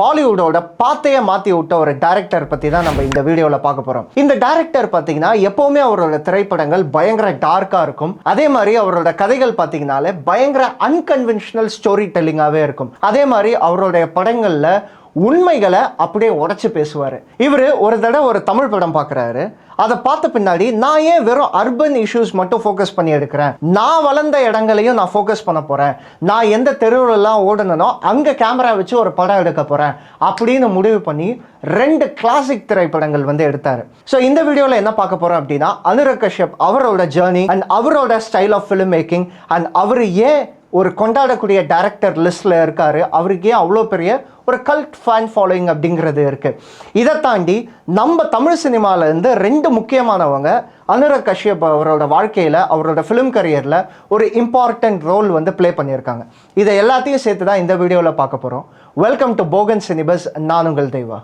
பாலிவுட்டோட பாத்தைய மாற்றி விட்ட ஒரு டேரக்டர் பற்றி தான் நம்ம இந்த வீடியோவில் பார்க்க போகிறோம் இந்த டேரக்டர் பார்த்தீங்கன்னா எப்போவுமே அவரோட திரைப்படங்கள் பயங்கர டார்க்காக இருக்கும். அதே மாதிரி அவரோட கதைகள் பார்த்தீங்கனாலே பயங்கர அன்கன்வென்ஷனல் ஸ்டோரி டெல்லிங்காகவே இருக்கும். அதே மாதிரி அவருடைய படங்களில் உண்மைகளை அப்படியே உடச்சி பேசுவார். இவர் ஒரு தடவை ஒரு தமிழ் படம் பார்க்குறாரு அதை பார்த்த பின்னாடி நான் ஏன் வெறும் அர்பன் இஷ்யூஸ் மட்டும் ஃபோக்கஸ் பண்ணி எடுக்கிறேன்? நான் வளர்ந்த இடங்களையும் நான் ஃபோக்கஸ் பண்ண போகிறேன் நான் எந்த தெருவுலலாம் ஓடணுனோ அங்கே கேமரா வச்சு ஒரு படம் எடுக்க போகிறேன் அப்படின்னு முடிவு பண்ணி ரெண்டு கிளாசிக் திரைப்படங்கள் வந்து எடுத்தார். ஸோ இந்த வீடியோவில் என்ன பார்க்க போகிறோம் அப்படின்னா அனுரக் கஷ்யப் அவரோட ஜேர்னி அண்ட் அவரோட style of film making and அவர் ஏன் ஒரு கொண்டாடக்கூடிய டேரக்டர் லிஸ்ட்டில் இருக்கார். அவருக்கே அவ்வளோ பெரிய ஒரு கல்ட் ஃபேன் ஃபாலோயிங் அப்படிங்கிறது இருக்குது இதை தாண்டி நம்ம தமிழ் சினிமாவிலேருந்து ரெண்டு முக்கியமானவங்க அனுரக் கஷ்யப் அவரோட வாழ்க்கையில் அவரோட ஃபிலிம் கரியரில் ஒரு இம்பார்ட்டன்ட் ரோல் வந்து ப்ளே பண்ணியிருக்காங்க. இதை எல்லாத்தையும் சேர்த்து தான் இந்த வீடியோவில் பார்க்க போகிறோம் வெல்கம் டு போகன் சினிபஸ் நான் உங்கள் தெய்வா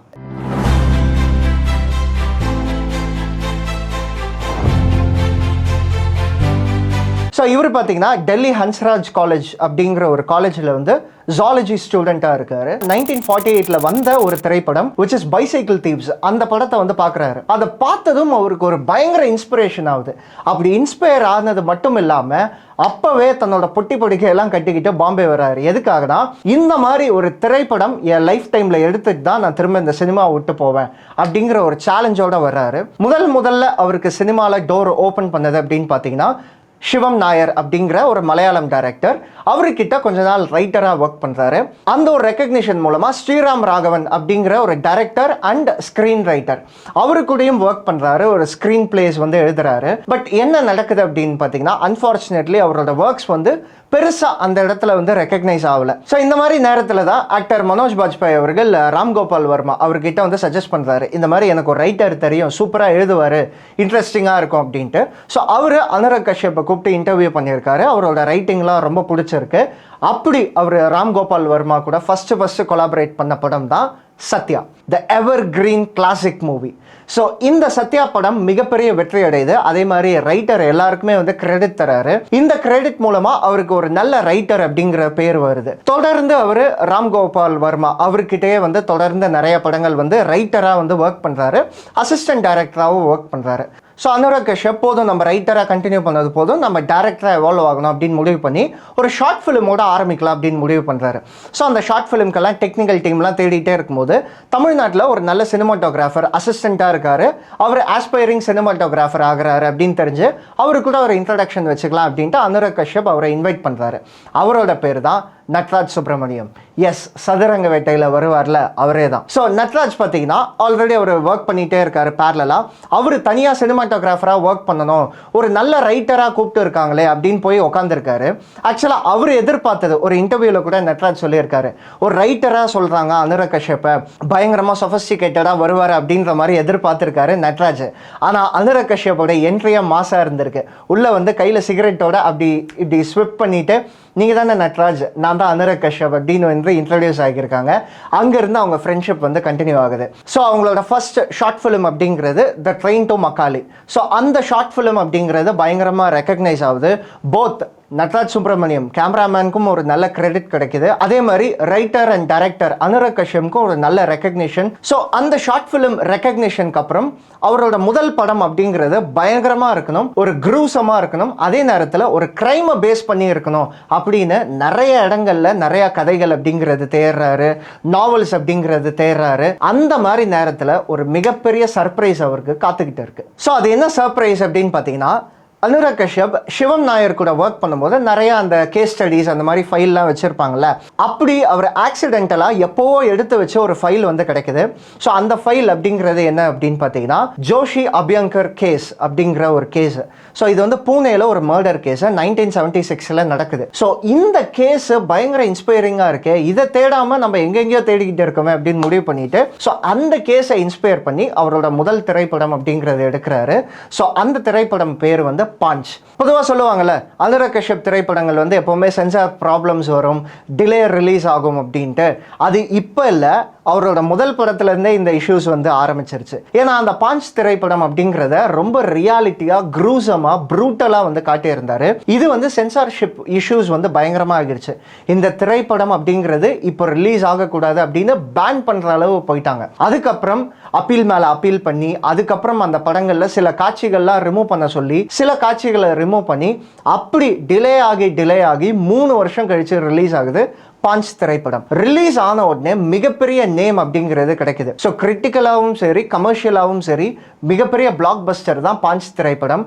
ஸோ இவர் பார்த்தீங்கன்னா டெல்லி ஹன்ஸ்ராஜ் காலேஜ் அப்படிங்கிற ஒரு காலேஜில் வந்து ஜாலஜி ஸ்டூடெண்ட்டாக இருக்காரு. நைன்டீன் ஃபார்ட்டி எயிட்டில் வந்த ஒரு திரைப்படம் விச் இஸ் பைசைக்கிள் தீவ்ஸ் அந்த படத்தை வந்து பார்க்குறாரு அதை பார்த்ததும் அவருக்கு ஒரு பயங்கர இன்ஸ்பிரேஷன் ஆகுது. அப்படி இன்ஸ்பயர் ஆனது மட்டும் இல்லாமல் அப்போவே தன்னோட பொட்டி பொடிக்கையெல்லாம் கட்டிக்கிட்டு பாம்பே வராரு. எதுக்காகனா இந்த மாதிரி ஒரு திரைப்படம் என் லைஃப் டைமில் எடுத்துட்டு தான் நான் திரும்ப இந்த சினிமா விட்டு போவேன் அப்படிங்கிற ஒரு சேலஞ்சோட வர்றாரு. முதல் முதல்ல அவருக்கு சினிமாவில் டோர் ஓப்பன் பண்ணது அப்படின்னு பார்த்தீங்கன்னா சிவம் நாயர் அப்படிங்கிற ஒரு மலையாளம் டைரக்டர் அவர்கிட்ட கொஞ்ச நாள் ரைட்டராக ஒர்க் பண்ணுறாரு அந்த ஒரு ரெக்கக்னிஷன் மூலமாக ஸ்ரீராம் ராகவன் அப்படிங்கிற ஒரு டைரக்டர் அண்ட் ஸ்க்ரீன் ரைட்டர் அவரு கூடயும் ஒர்க் பண்ணுறாரு ஒரு ஸ்க்ரீன் பிளேஸ் வந்து எழுதுறாரு. பட் என்ன நடக்குது அப்படின்னு பார்த்தீங்கன்னா அன்ஃபார்ச்சுனேட்லி அவரோட ஒர்க்ஸ் வந்து பெருசாக அந்த இடத்துல வந்து ரெக்கக்னைஸ் ஆகலை. ஸோ இந்த மாதிரி நேரத்தில் தான் ஆக்டர் மனோஜ் பாஜ்பாய் அவர்கள் ராம்கோபால் வர்மா அவர்கிட்ட வந்து சஜஸ்ட் பண்ணுறாரு இந்த மாதிரி எனக்கு ஒரு ரைட்டர் தெரியும். சூப்பராக எழுதுவார். இன்ட்ரெஸ்டிங்காக இருக்கும் அப்படின்ட்டு. ஸோ அவர் அனுரக் கஷ்யப்பை கூப்பிட்டு இன்டர்வியூ பண்ணியிருக்காரு. அவரோட ரைட்டிங்லாம் ரொம்ப பிடிச்சிருக்கு. அப்படி அவர் ராம்கோபால் வர்மா கூட ஃபஸ்ட்டு ஃபஸ்ட்டு கொலாபரேட் பண்ண படம் தான் Satya. The evergreen classic movie so இந்த சத்யா படம் மிகப்பெரிய வெற்றி அடையுது. அதே மாதிரி ரைட்டர் எல்லாருக்குமே வந்து கிரெடிட் தராரு. இந்த கிரெடிட் மூலமா அவருக்கு ஒரு நல்ல ரைட்டர் அப்படிங்கிற பேர் வருது. தொடர்ந்து அவர் ராம்கோபால் வர்மா அவர்கிட்டயே வந்து தொடர்ந்து நிறைய படங்கள் வந்து ரைட்டராக வந்து ஒர்க் பண்ணுறாரு அசிஸ்டன்ட் டைரக்டராகவும் ஒர்க் பண்ணுறாரு ஸோ அனுராக் கஷ்யப் போதும் நம்ம ரைட்டராக கண்டினியூ பண்ணது போதும் நம்ம டேரக்டராக எவால்வ் ஆகணும் அப்படின்னு முடிவு பண்ணி ஒரு ஷார்ட் ஃபிலிமோட ஆரம்பிக்கலாம் அப்படின்னு முடிவு பண்ணுறாரு ஸோ அந்த ஷார்ட் ஃபிலிம்க்கெல்லாம் டெக்னிக்கல் டீம்லாம் தேடிட்டே இருக்கும்போது தமிழ்நாட்டில் ஒரு நல்ல சினிமாட்டோகிராஃபர் அசிஸ்டண்ட்டாக இருக்கார். அவர் ஆஸ்பைரிங் சினிமாட்டோகிராஃபர் ஆகிறாரு அப்படின்னு தெரிஞ்சு அவருக்கு கூட ஒரு இன்ட்ரடக்ஷன் வச்சுக்கலாம் அப்படின்ட்டு அனுராக் கஷ்யப் அவரை இன்வைட் பண்ணுறாரு அவரோட பேர் தான் நட்ராஜ் சுப்பிரமணியம். எஸ் சதுரங்க வேட்டையில் வருவார்ல அவரே தான் ஸோ நட்ராஜ் பார்த்தீங்கன்னா ஆல்ரெடி அவர் ஒர்க் பண்ணிகிட்டே இருக்கார் பேரலாக அவர் தனியாக சினிமாட்டோகிராஃபராக ஒர்க் பண்ணணும். ஒரு நல்ல ரைட்டராக கூப்பிட்டு இருக்காங்களே அப்படின்னு போய் உட்காந்துருக்காரு ஆக்சுவலாக அவர் எதிர்பார்த்தது ஒரு இன்டர்வியூவில் கூட நட்ராஜ் சொல்லியிருக்காரு. ஒரு ரைட்டராக சொல்கிறாங்க அனுரக் கஷ்யப்பை பயங்கரமாக சொஃபஸ்டிகேட்டடாக வருவார் அப்படின்ற மாதிரி எதிர்பார்த்துருக்காரு நட்ராஜ். ஆனால் அனுரக் கஷ்யப்போட என்ட்ரியாக மாசாக இருந்திருக்கு. உள்ளே வந்து கையில் சிகரெட்டோட அப்படி இப்படி ஸ்விப் பண்ணிவிட்டு நீங்கள் தானே நட்ராஜ்? நான் தான் அனுர கஷ்யப் அப்படின்னு வந்து இன்ட்ரடியூஸ் ஆகியிருக்காங்க. அங்கேருந்து அவங்க ஃப்ரெண்ட்ஷிப் வந்து கண்டினியூ ஆகுது. ஸோ அவங்களோட ஃபர்ஸ்ட் ஷார்ட் ஃபிலிம் அப்படிங்கிறது the train to Mahakali so அந்த ஷார்ட் ஃபிலிம் அப்படிங்கிறது பயங்கரமாக ரெக்கக்னைஸ் ஆகுது. போத் நட்ராஜ் சுப்பிரமணியம் கேமராமேனுக்கும் ஒரு நல்ல கிரெடிட் கிடைக்குது. அதே மாதிரி ரைட்டர் அண்ட் டைரக்டர் அனுரக் கஷ்யம்க்கும் ஒரு நல்ல ரெக்கக்னிஷன் ஸோ அந்த ஷார்ட் ஃபிலிம் ரெக்கக்னிஷனுக்கு அப்புறம் அவரோட முதல் படம் அப்படிங்கிறது பயங்கரமாக இருக்கணும் ஒரு குரூசமாக இருக்கணும் அதே நேரத்தில் ஒரு க்ரைமை பேஸ் பண்ணி இருக்கணும் அப்படின்னு நிறைய இடங்கள்ல நிறைய கதைகள் அப்படிங்கிறது தேடுறாரு நாவல்ஸ் அப்படிங்கிறது தேடுறாரு. அந்த மாதிரி நேரத்தில் ஒரு மிகப்பெரிய சர்ப்ரைஸ் அவருக்கு காத்துக்கிட்டு இருக்கு. ஸோ அது என்ன சர்ப்ரைஸ் அப்படின்னு பார்த்தீங்கன்னா அனுராக் கஷ்யப் சிவம் நாயர் கூட ஒர்க் பண்ணும்போது நிறைய அந்த கேஸ் ஸ்டடீஸ் அந்த மாதிரி ஃபைல்லாம் வச்சிருப்பாங்கல்ல அப்படி அவர் ஆக்சிடென்டலாக எப்போவோ எடுத்து வச்ச ஒரு ஃபைல் வந்து கிடைக்குது. ஸோ அந்த ஃபைல் அப்படிங்கிறது என்ன அப்படின்னு பார்த்தீங்கன்னா ஜோஷி அபியங்கர் கேஸ் அப்படிங்கிற ஒரு கேஸ் ஸோ இது வந்து பூனேல ஒரு மர்டர் கேஸ் நைன்டீன் செவன்டி சிக்ஸில் நடக்குது. ஸோ இந்த கேஸ் பயங்கர இன்ஸ்பைரிங்காக இருக்கு. இதை தேடாமல் நம்ம எங்கெங்கேயோ தேடிக்கிட்டு இருக்கோமே அப்படின்னு முடிவு பண்ணிட்டு ஸோ அந்த கேஸை இன்ஸ்பயர் பண்ணி அவரோட முதல் திரைப்படம் அப்படிங்கிறத எடுக்கிறாரு. ஸோ அந்த திரைப்படம் பேர் வந்து பாஞ்ச் பொதுவாக சொல்லுவாங்கல்ல அனுராக் கஷ்யப் திரைப்படங்கள் வந்து எப்போவுமே சென்சார் ப்ராப்ளம்ஸ் வரும் டிலே ரிலீஸ் ஆகும் அப்படின்ட்டு. அது இப்போ இல்லை அவரோட முதல் படத்துலேருந்தே இந்த இஷ்யூஸ் வந்து ஆரம்பிச்சிருச்சு. ஏன்னா அந்த பாஞ்ச் திரைப்படம் அப்படிங்கிறத ரொம்ப ரியாலிட்டியாக க்ரூசமாக ப்ரூட்டலாக வந்து காட்டியிருந்தார். இது வந்து சென்சார்ஷிப் இஷ்யூஸ் வந்து பயங்கரமாக ஆகிடுச்சு. இந்த திரைப்படம் அப்படிங்கிறது இப்போ ரிலீஸ் ஆகக்கூடாது அப்படின்னு பேன் பண்ணுற அளவு போயிட்டாங்க. அதுக்கப்புறம் அப்பீல் மேலே அப்பீல் பண்ணி அதுக்கப்புறம் அந்த படங்களில் சில காட்சிகள்லாம் ரிமூவ் பண்ண சொல்லி சில காட்சிகளை ரிமூவ் பண்ணி அப்படி டிலே ஆகி டிலே ஆகி மூணு வருஷம் கழித்து ரிலீஸ் ஆகுது. பாஞ்ச் திரைப்படம். ரிலீஸ் ஆன உடனே மிகப்பெரிய நேம் அப்படிங்கிறது கிடைக்குது. ஸோ கிரிட்டிக்கலாகவும் சரி கமர்ஷியலாகவும் சரி மிகப்பெரிய பிளாக் பஸ்டர் தான் பாஞ்ச் திரைப்படம்.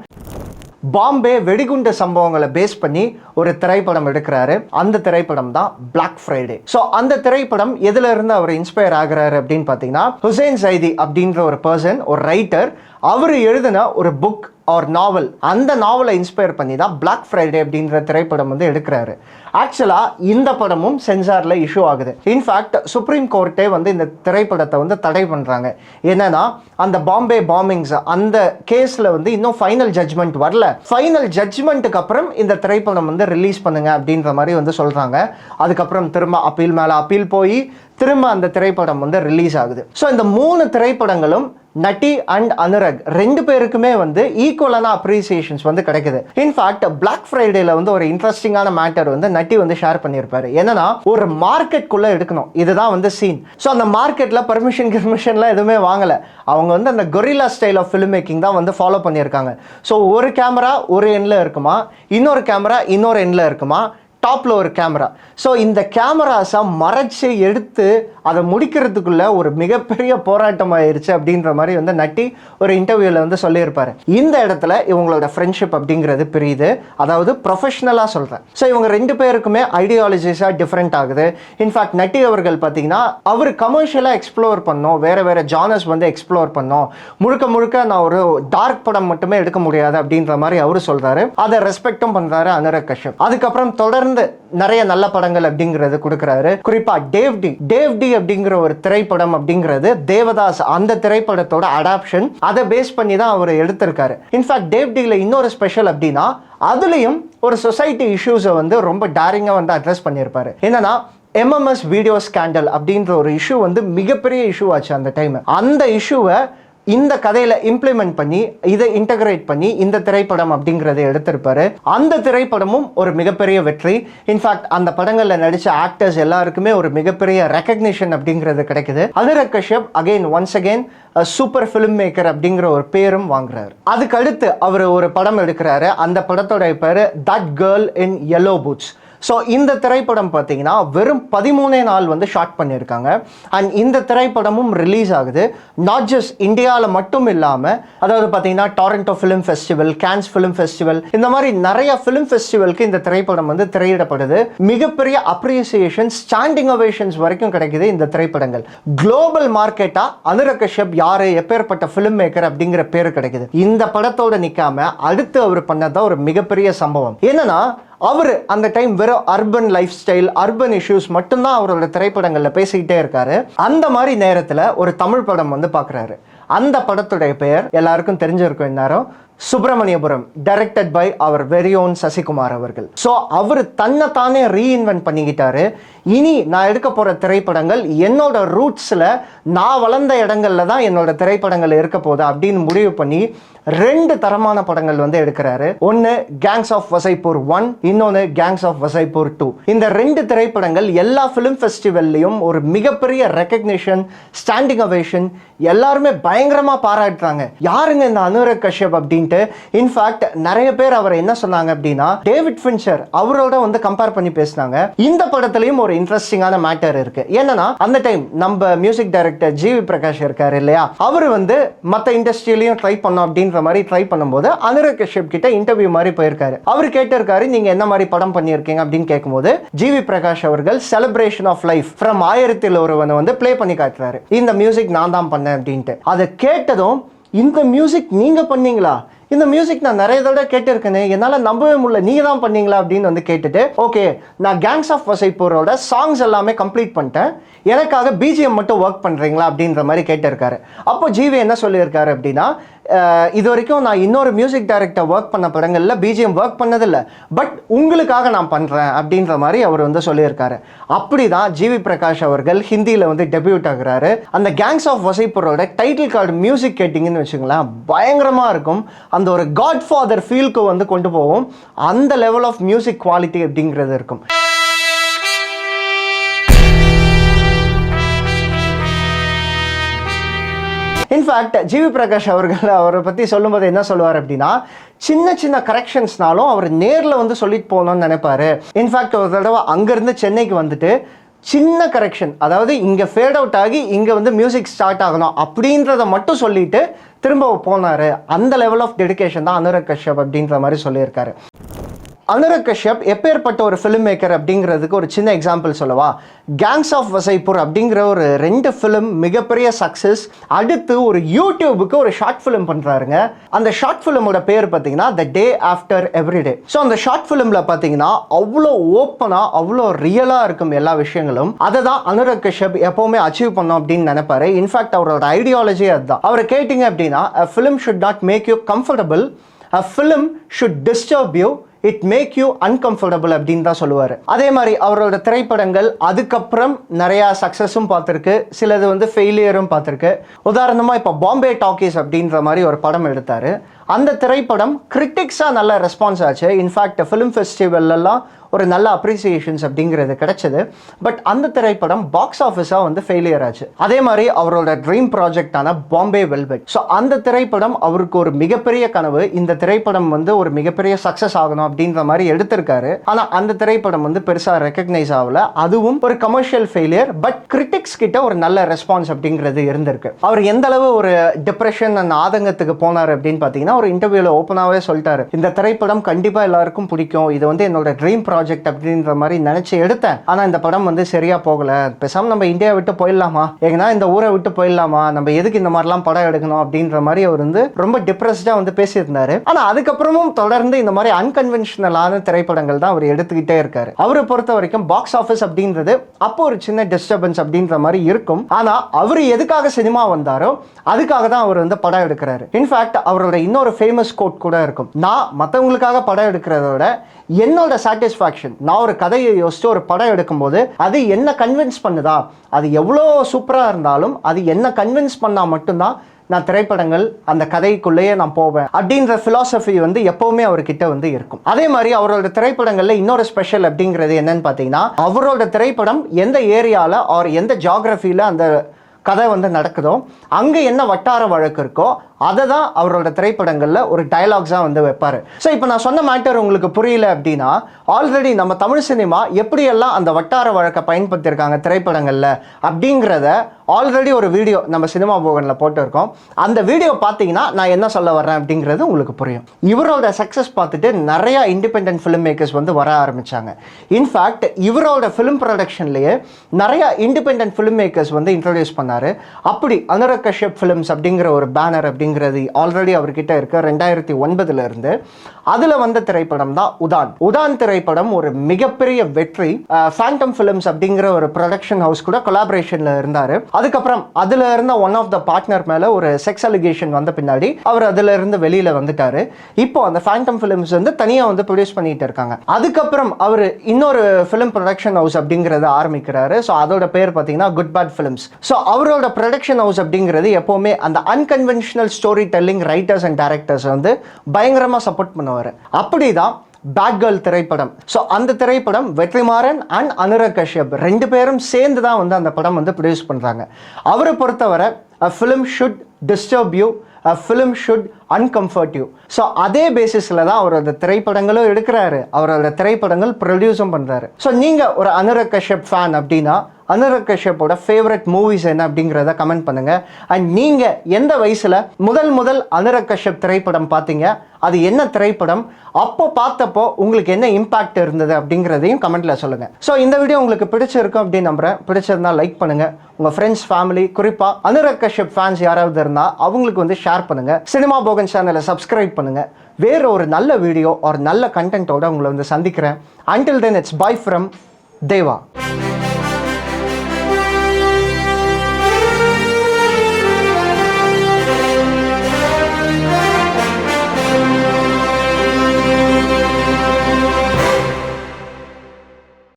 பாம்பே வெடிகுண்டு சம்பவங்களை பேஸ் பண்ணி ஒரு திரைப்படம் எடுக்கிறாரு. அந்த திரைப்படம் தான் பிளாக் ஃப்ரைடே ஸோ அந்த திரைப்படம் எதுல இருந்து அவர் இன்ஸ்பயர் ஆகுறாரு அப்படின்னு பார்த்தீங்கன்னா ஹுசைன் சைதி அப்படின்ற ஒரு பர்சன் ஒரு ரைட்டர் அவர் எழுதின ஒரு புக் ஆர் நாவல் அந்த நாவலை இன்ஸ்பயர் பண்ணி தான் பிளாக் ஃப்ரைடே அப்படின்ற திரைப்படம் வந்து எடுக்கிறாரு. ஆக்சுவலாக இந்த படமும் சென்சாரில் இஷ்யூ ஆகுது. இன்ஃபேக்ட் சுப்ரீம் கோர்ட்டே வந்து இந்த திரைப்படத்தை வந்து தடை பண்ணுறாங்க என்னன்னா அந்த பாம்பே பாம்பிங்ஸ் அந்த கேஸில் வந்து இன்னும் ஃபைனல் ஜட்ஜ்மெண்ட் வரல. ஃபைனல் ஜட்ஜ்மெண்ட்டுக்கு அப்புறம் இந்த திரைப்படம் வந்து ரிலீஸ் பண்ணுங்க அப்படின்ற மாதிரி வந்து சொல்கிறாங்க அதுக்கப்புறம் திரும்ப அப்பீல் மேலே அப்பீல் போய் திரும்ப அந்த திரைப்படம் வந்து ரிலீஸ் ஆகுது. ஸோ இந்த மூணு திரைப்படங்களும் நட்டி அண்ட் அனுரக் ரெண்டு பேருக்குமே வந்து ஈக்குவலான அப்ரிசியேஷன்ஸ் வந்து கிடைக்குது. இன்ஃபேக்ட் பிளாக் ஃப்ரைடேல வந்து ஒரு இன்ட்ரெஸ்டிங்கான மேட்டர் வந்து நட்டி வந்து ஷேர் பண்ணியிருப்பாரு. என்னன்னா ஒரு மார்க்கெட்குள்ள எடுக்கணும். இதுதான் வந்து சீன் ஸோ அந்த மார்க்கெட்ல பர்மிஷன் கிர்மிஷன்லாம் எதுவுமே வாங்கல. அவங்க வந்து அந்த guerrilla style of film making தான் வந்து ஃபாலோ பண்ணியிருக்காங்க. ஸோ ஒரு கேமரா ஒரு எண்ணில் இருக்குமா? இன்னொரு கேமரா இன்னொரு எண்ணில் இருக்குமா? டாப்பில் ஒரு கேமரா. ஸோ இந்த கேமராஸை மறைச்சு எடுத்து அதை முடிக்கிறதுக்குள்ளே ஒரு மிகப்பெரிய போராட்டம் ஆயிடுச்சு அப்படின்ற மாதிரி வந்து நட்டி ஒரு இன்டர்வியூவில் வந்து சொல்லியிருப்பார். இந்த இடத்துல இவங்களோட ஃப்ரெண்ட்ஷிப் அப்படிங்கிறது பிரியுது. அதாவது ப்ரொஃபஷ்னலாக சொல்கிறேன் ஸோ இவங்க ரெண்டு பேருக்குமே ஐடியாலஜிஸாக டிஃப்ரெண்ட் ஆகுது. இன்ஃபேக்ட் நட்டி அவர்கள் பார்த்தீங்கன்னா அவர் கமர்ஷியலாக எக்ஸ்ப்ளோர் பண்ணோம். வேறு வேறு ஜானர்ஸ் வந்து எக்ஸ்ப்ளோர் பண்ணோம். முழுக்க முழுக்க நான் ஒரு டார்க் படம் மட்டுமே எடுக்க முடியாது அப்படின்ற மாதிரி அவரு சொல்கிறாரு அதை ரெஸ்பெக்டும் பண்ணுறாரு அனுரக் கஷ்யப். அதுக்கப்புறம் தொடர்ந்து நிறைய நல்ல படங்கள் அப்படிங்கிறது கொடுக்குறாரு. குறிப்பா டேவ் டி டேவ் டி அப்படிங்கிற ஒரு திரைப்படம் அப்படிங்கிறது தேவதாஸ் அந்த திரைப்படத்தோட அடாப்ஷன் அதை பேஸ் பண்ணி தான் அவர் எடுத்திருக்காரு. இன்ஃபேக்ட் டேவ் டில இன்னொரு ஸ்பெஷல் அப்படின்னா அதுலேயும் ஒரு சொசைட்டி இஷ்யூஸை வந்து ரொம்ப டேரிங்காக வந்து அட்ரஸ் பண்ணியிருப்பாரு. என்னன்னா எம்எம்எஸ் வீடியோ ஸ்கேண்டல் அப்படின்ற ஒரு இஷ்யூ வந்து மிகப்பெரிய இஷ்யூ ஆச்சு அந்த டைம் அந்த இஷ்யூவை இந்த கதையில இம்ப்ளிமெண்ட் பண்ணி இதை இன்டகிரேட் பண்ணி இந்த திரைப்படம் அப்படிங்கிறத எடுத்திருப்பாரு. அந்த திரைப்படமும் ஒரு மிகப்பெரிய வெற்றி. இன்ஃபேக்ட் அந்த படங்களில் நடிச்ச ஆக்டர்ஸ் எல்லாருக்குமே ஒரு மிகப்பெரிய ரெக்கக்னிஷன் அப்படிங்கிறது கிடைக்குது. Anurag Kashyap again once again super film maker அப்படிங்கிற ஒரு பேரும் வாங்குறாரு. அதுக்கடுத்து அவர் ஒரு படம் எடுக்கிறாரு. அந்த படத்தோட பேர் that girl in yellow boots so இந்த திரைப்படம் பார்த்தீங்கன்னா வெறும் பதிமூணே நாள் வந்து ஷார்ட் பண்ணியிருக்காங்க. அண்ட் இந்த திரைப்படமும் ரிலீஸ் ஆகுது. நாட் ஜஸ்ட் இந்தியாவில் மட்டும் இல்லாமல் அதாவது பார்த்தீங்கன்னா Toronto film festival Cannes film festival இந்த மாதிரி நிறைய ஃபிலிம் ஃபெஸ்டிவலுக்கு இந்த திரைப்படம் வந்து திரையிடப்படுது. மிகப்பெரிய அப்ரிசியேஷன் ஸ்டாண்டிங் ஒவேஷன்ஸ் வரைக்கும் கிடைக்குது இந்த திரைப்படங்கள். குளோபல் மார்க்கெட்டாக அனுரக் கஷ்யப் யாரு எப்பேற்பட்ட ஃபிலிம் மேக்கர் அப்படிங்கிற பேர் கிடைக்குது. இந்த படத்தோட நிற்காம அடுத்து அவர் பண்ணதான் ஒரு மிகப்பெரிய சம்பவம். என்னன்னா அவர் அந்த டைம் வெறும் urban lifestyle urban issues மட்டும்தான் அவரோட திரைப்படங்களில் பேசிக்கிட்டே இருக்காரு. அந்த மாதிரி நேரத்தில் ஒரு தமிழ் படம் வந்து பார்க்குறாரு அந்த படத்துடைய பெயர் எல்லாருக்கும் தெரிஞ்சிருக்கும் இந்நேரம் Subramaniapuram directed by our very own Sasikumar அவர்கள். ஸோ அவர் தன்னை தானே ரீஇன்வென்ட் பண்ணிக்கிட்டாரு. இனி நான் எடுக்க போகிற திரைப்படங்கள் என்னோட ரூட்ஸில் நான் வளர்ந்த இடங்கள்ல தான் என்னோட திரைப்படங்கள் இருக்க போகுது அப்படின்னு முடிவு பண்ணி ரெண்டு தரமான படங்கள் வந்து எடுக்கிறாரு. ஒன்று கேங்ஸ் ஆஃப் வசைப்பூர் ஒன் இன்னொன்று கேங்ஸ் ஆஃப் வசைப்பூர் டூ இந்த ரெண்டு திரைப்படங்கள் எல்லா ஃபிலிம் ஃபெஸ்டிவல்லையும் ஒரு மிகப்பெரிய ரெக்கக்னிஷன் ஸ்டாண்டிங் அவேஷன் எல்லாருமே பயங்கரமாக பாராட்டுறாங்க. யாருங்க இந்த அனுரக் கஷ்யப் அப்படின்னு அப்படின்ட்டு. இன்ஃபேக்ட் நிறைய பேர் அவரை என்ன சொன்னாங்க அப்படின்னா டேவிட் ஃபின்ச்சர் அவரோட வந்து கம்பேர் பண்ணி பேசினாங்க. இந்த படத்துலயும் ஒரு இன்ட்ரெஸ்டிங்கான மேட்டர் இருக்கு. என்னன்னா அந்த டைம் நம்ம மியூசிக் டைரக்டர் ஜிவி பிரகாஷ் இருக்காரு இல்லையா? அவர் வந்து மற்ற இண்டஸ்ட்ரியிலையும் ட்ரை பண்ணோம் அப்படின்ற மாதிரி ட்ரை பண்ணும்போது அனுரக் கஷ்யப் கிட்ட இன்டர்வியூ மாதிரி போயிருக்காரு. அவர் கேட்டிருக்காரு நீங்க என்ன மாதிரி படம் பண்ணியிருக்கீங்க? அப்படின்னு கேட்கும்போது ஜிவி பிரகாஷ் அவர்கள் செலிப்ரேஷன் ஆஃப் லைஃப் ஃப்ரம் ஆயிரத்தில் ஒருவனை வந்து ப்ளே பண்ணி காட்டுறாரு. இந்த மியூசிக் நான் தான் பண்ணேன் அப்படின்ட்டு. அதை கேட்டதும் இந்த மியூசிக் நீங்க பண்ணீங்களா? இந்த மியூசிக் நான் நிறைய தடவை கேட்டிருக்கேனே என்னால் நம்பவே முடியல நீங்க தான் பண்ணீங்களா அப்படின்னு வந்து கேட்டுட்டு ஓகே நான் கேங்ஸ் ஆஃப் வசைப்பூரோட சாங்ஸ் எல்லாமே கம்ப்ளீட் பண்ணிட்டேன். எனக்காக பிஜிஎம் மட்டும் ஒர்க் பண்ணுறீங்களா அப்படின்ற மாதிரி கேட்டிருக்காரு. அப்போ ஜிவி என்ன சொல்லியிருக்காரு அப்படின்னா இது வரைக்கும் நான் இன்னொரு மியூசிக் டைரக்டர் ஒர்க் பண்ண படங்களில் பிஜிஎம் ஒர்க் பண்ணதில்லை. பட் உங்களுக்காக நான் பண்ணுறேன் அப்படின்ற மாதிரி அவர் வந்து சொல்லியிருக்காரு. அப்படி தான் ஜிவி பிரகாஷ் அவர்கள் ஹிந்தியில் வந்து டெபியூட் ஆகுறாரு. அந்த கேங்ஸ் ஆஃப் வசைப்பூரோட டைட்டில் கார்டு மியூசிக் கேட்டிங்கன்னு வச்சுங்களேன் பயங்கரமாக இருக்கும். அந்த ஒரு காட் ஃபாதர் ஃபீல்க்கு வந்து கொண்டு போகும். அந்த லெவல் ஆஃப் மியூசிக் குவாலிட்டி அப்படிங்கிறது இருக்கும். இன்ஃபேக்ட் ஜிவி பிரகாஷ் அவர்கள் அவரை பற்றி சொல்லும்போது என்ன சொல்லுவார் அப்படின்னா சின்ன சின்ன கரெக்ஷன்ஸ்னாலும் அவர் நேரில் வந்து சொல்லிட்டு போகணும்னு நினைப்பாரு. இன்ஃபேக்ட் ஒரு தடவை அங்கேருந்து சென்னைக்கு வந்துட்டு சின்ன கரெக்ஷன் அதாவது இங்கே ஃபேட் அவுட் ஆகி இங்கே வந்து மியூசிக் ஸ்டார்ட் ஆகணும் அப்படின்றத மட்டும் சொல்லிட்டு திரும்ப போனார். அந்த லெவல் ஆஃப் டெடிகேஷன் தான் அனுரக் கஷ்யப் அப்படின்ற மாதிரி சொல்லியிருக்காரு. அனுரக் கஷ்யப் எப்பேற்பட்ட ஒரு ஃபிலிம் மேக்கர் அப்படிங்கிறதுக்கு ஒரு சின்ன எக்ஸாம்பிள் சொல்லவா? கேங்ஸ் ஆஃப் வசைப்பூர் அப்படிங்கிற ஒரு ரெண்டு ஃபிலிம் மிகப்பெரிய சக்ஸஸ் அடுத்து ஒரு யூடியூபுக்கு ஒரு ஷார்ட் ஃபிலிம் பண்ணுறாருங்க அந்த ஷார்ட் ஃபிலிமோட பேர் பார்த்தீங்கன்னா the day after everyday so அந்த ஷார்ட் ஃபிலிமில் பார்த்தீங்கன்னா அவ்வளோ ஓப்பனாக அவ்வளோ ரியலாக இருக்கும் எல்லா விஷயங்களும். அதை தான் அனுரக் கஷ்யப் எப்போவுமே அச்சீவ் பண்ணோம் அப்படின்னு நினைப்பாரு. இன்ஃபேக்ட் அவரோட ஐடியாலஜி அதுதான். அவரை கேட்டிங்க அப்படின்னா film should not make you comfortable a film should disturb you it make you uncomfortable அப்படின்னு தான் சொல்லுவார். அதே மாதிரி அவரோட திரைப்படங்கள் அதுக்கப்புறம் நிறையா சக்ஸஸும் பார்த்துருக்கு. சிலது வந்து ஃபெயிலியரும் பார்த்துருக்கு. உதாரணமாக இப்போ பாம்பே டாக்கீஸ் அப்படின்ற மாதிரி ஒரு படம் எடுத்தார். அந்த திரைப்படம் கிரிட்டிக்ஸாக நல்ல ரெஸ்பான்ஸ் ஆச்சு. இன்ஃபேக்ட் ஃபிலிம் ஃபெஸ்டிவல்லாம் ஒரு நல்ல அப்ரிசியேஷன்ஸ் அப்படிங்கிறது கிடைச்சது. பட் அந்த திரைப்படம் பாக்ஸ் ஆஃபீஸாக வந்து ஃபெயிலியர் ஆச்சு. அதே மாதிரி அவரோட ட்ரீம் ப்ராஜெக்டான பாம்பே வெல்வெட் ஸோ அந்த திரைப்படம் அவருக்கு ஒரு மிகப்பெரிய கனவு. இந்த திரைப்படம் வந்து ஒரு மிகப்பெரிய சக்ஸஸ் ஆகணும் அப்படின்ற மாதிரி எடுத்திருக்காரு. ஆனால் அந்த திரைப்படம் வந்து பெருசாக ரெக்கக்னைஸ் ஆகல. அதுவும் ஒரு கமர்ஷியல் ஃபெயிலியர் பட் கிரிட்டிக்ஸ் கிட்ட ஒரு நல்ல ரெஸ்பான்ஸ் அப்படிங்கிறது இருந்திருக்கு. அவர் எந்த அளவு ஒரு டிப்ரெஷன் அந்த ஆதங்கத்துக்கு போனார் அப்படின்னு பார்த்தீங்கன்னா ஒரு இன்டர்வியூவில் ஓப்பனாகவே சொல்லிட்டாரு. இந்த திரைப்படம் கண்டிப்பாக எல்லாருக்கும் பிடிக்கும். இது வந்து என்னோட ட்ரீம் ப்ராஜெக்ட் அப்படின்ற மாதிரி நினச்சி எடுத்தேன். ஆனால் இந்த படம் வந்து சரியாக போகல. பேசாமல் நம்ம இந்தியா விட்டு போயிடலாமா? ஏன்னா இந்த ஊரை விட்டு போயிடலாமா? நம்ம எதுக்கு இந்த மாதிரிலாம் படம் எடுக்கணும் அப்படின்ற மாதிரி அவர் வந்து ரொம்ப டிப்ரெஸ்டாக வந்து பேசியிருந்தாரு. ஆனால் அதுக்கப்புறமும் தொடர்ந்து இந்த மாதிரி அன்கன்வென்ஷனலான திரைப்படங்கள் தான் அவர் எடுத்துக்கிட்டே இருக்காரு. அவரை பொறுத்த வரைக்கும் பாக்ஸ் ஆஃபீஸ் அப்படின்றது அப்போ ஒரு சின்ன டிஸ்டர்பன்ஸ் அப்படின்ற மாதிரி இருக்கும். ஆனால் அவர் எதுக்காக சினிமா வந்தாரோ அதுக்காக தான் அவர் வந்து படம் எடுக்கிறாரு. இன்ஃபேக்ட் அவரோட இன்னொரு ஃபேமஸ் கோட் கூட இருக்கும். நான் மற்றவங்களுக்காக படம் எடுக்கிறத விட என்னோட சாட்டிஸ்ஃபேக்ஷன் நான் ஒரு கதையை யோசிச்சு ஒரு படம் எடுக்கும்போது அது என்ன கன்வின்ஸ் பண்ணுதா? அது எவ்வளோ சூப்பராக இருந்தாலும் அது என்ன கன்வின்ஸ் பண்ணால் மட்டும்தான் நான் திரைப்படங்கள் அந்த கதைக்குள்ளேயே நான் போவேன் அப்படின்ற ஃபிலாசபி வந்து எப்போவுமே அவர்கிட்ட வந்து இருக்கும். அதே மாதிரி அவரோட திரைப்படங்களில் இன்னொரு ஸ்பெஷல் அப்படிங்கிறது என்னன்னு பார்த்தீங்கன்னா அவரோட திரைப்படம் எந்த ஏரியாவில் அவர் எந்த ஜாகிரஃபியில் அந்த கதை வந்து நடக்குதோ அங்கே என்ன வட்டார வழக்கு இருக்கோ அதை தான் அவரோட திரைப்படங்களில் ஒரு டைலாக்ஸாக வந்து வைப்பார். ஸோ இப்போ நான் சொன்ன மேட்டர் உங்களுக்கு புரியல அப்படின்னா ஆல்ரெடி நம்ம தமிழ் சினிமா எப்படியெல்லாம் அந்த வட்டார வழக்கை பயன்படுத்தியிருக்காங்க திரைப்படங்களில் அப்படிங்கிறத ஆல்ரெடி ஒரு வீடியோ நம்ம சினிமா போகனில் போட்டிருக்கோம். அந்த வீடியோ பார்த்தீங்கன்னா நான் என்ன சொல்ல வர்றேன் அப்படிங்கிறது உங்களுக்கு புரியும். இவரோட சக்ஸஸ் பார்த்துட்டு நிறையா இண்டிபெண்ட் ஃபிலிம் மேக்கர்ஸ் வந்து வர ஆரம்பித்தாங்க இன்ஃபேக்ட் இவரோட ஃபிலிம் ப்ரொடக்ஷன்லேயே நிறையா இண்டிபெண்ட் ஃபிலிம் மேக்கர்ஸ் வந்து இன்ட்ரடியூஸ் பண்ணார். அப்படி அனுரக் கஷ்யப் ஃபிலிம்ஸ் அப்படிங்கிற ஒரு பேனர் அப்படிங்கிறது ஆல்ரெடி அவர்கிட்ட இருக்க. ரெண்டாயிரத்தி ஒன்பதுல இருந்து அதில் வந்த திரைப்படம் தான் உதான். உதான் திரைப்படம் ஒரு மிகப்பெரிய வெற்றி. ஃபேண்டம் ஃபிலிம்ஸ் அப்படிங்கிற ஒரு ப்ரொடக்ஷன் ஹவுஸ் கூட கொலாபரேஷனில் இருந்தார். அதுக்கப்புறம் அதில் இருந்த ஒன் ஆஃப் த பார்ட்னர் மேலே ஒரு செக்ஸ் அலிகேஷன் வந்த பின்னாடி அவர் அதில் இருந்து வெளியில் வந்துட்டாரு. இப்போ அந்த ஃபேண்டம் ஃபிலிம்ஸ் வந்து தனியாக வந்து ப்ரொடியூஸ் பண்ணிட்டு இருக்காங்க. அதுக்கப்புறம் அவர் இன்னொரு ஃபிலிம் ப்ரொடக்ஷன் ஹவுஸ் அப்படிங்கிறத ஆரம்பிக்கிறாரு. ஸோ அதோட பேர் பார்த்தீங்கன்னா குட் பேட் ஃபிலிம்ஸ் ஸோ அவரோட ப்ரொடக்ஷன் ஹவுஸ் அப்படிங்கிறது எப்போவுமே அந்த unconventional storytelling writers and directors வந்து பயங்கரமாக சப்போர்ட் பண்ணுவார். அப்படிதான் பேட் கேர்ள் திரைப்படம். ஸோ அந்த திரைப்படம் வெற்றிமாறன் அண்ட் அனுரக் கஷ்யப் ரெண்டு பேரும் சேர்ந்து தான் வந்து அந்த படம் வந்து ப்ரொடியூஸ் பண்ணுறாங்க அவரை பொறுத்தவரை a film should disturb you a film should uncomfort you so அதே பேசிஸில் தான் அவரோட திரைப்படங்களும் எடுக்கிறாரு. அவரோட திரைப்படங்கள் ப்ரொடியூஸும் பண்ணுறாரு ஸோ நீங்கள் ஒரு அனுரக் கஷ்யப் ஃபேன் அப்படின்னா அனுராக் கஷ்யப்போட ஃபேவரட் மூவிஸ் என்ன அப்படிங்கிறத கமெண்ட் பண்ணுங்க. அண்ட் நீங்க எந்த வயசுல முதல் முதல் அனுராக் கஷ்யப் திரைப்படம் பார்த்தீங்க? அது என்ன திரைப்படம்? அப்போ பார்த்தப்போ உங்களுக்கு என்ன இம்பாக்ட் இருந்தது அப்படிங்கிறதையும் கமெண்ட்ல சொல்லுங்க. ஸோ இந்த வீடியோ உங்களுக்கு பிடிச்சிருக்கும் அப்படின்னு நம்புறேன். பிடிச்சிருந்தா லைக் பண்ணுங்க. உங்க ஃப்ரெண்ட்ஸ் ஃபேமிலி குறிப்பா அனுராக் கஷ்யப் ஃபேன்ஸ் யாராவது இருந்தா அவங்களுக்கு வந்து ஷேர் பண்ணுங்க. சினிமா போகன் சேனலை சப்ஸ்கிரைப் பண்ணுங்க. வேற ஒரு நல்ல வீடியோ ஒரு நல்ல கண்டென்ட்டோட உங்களை வந்து சந்திக்கிறேன். Until then it's bye from Deva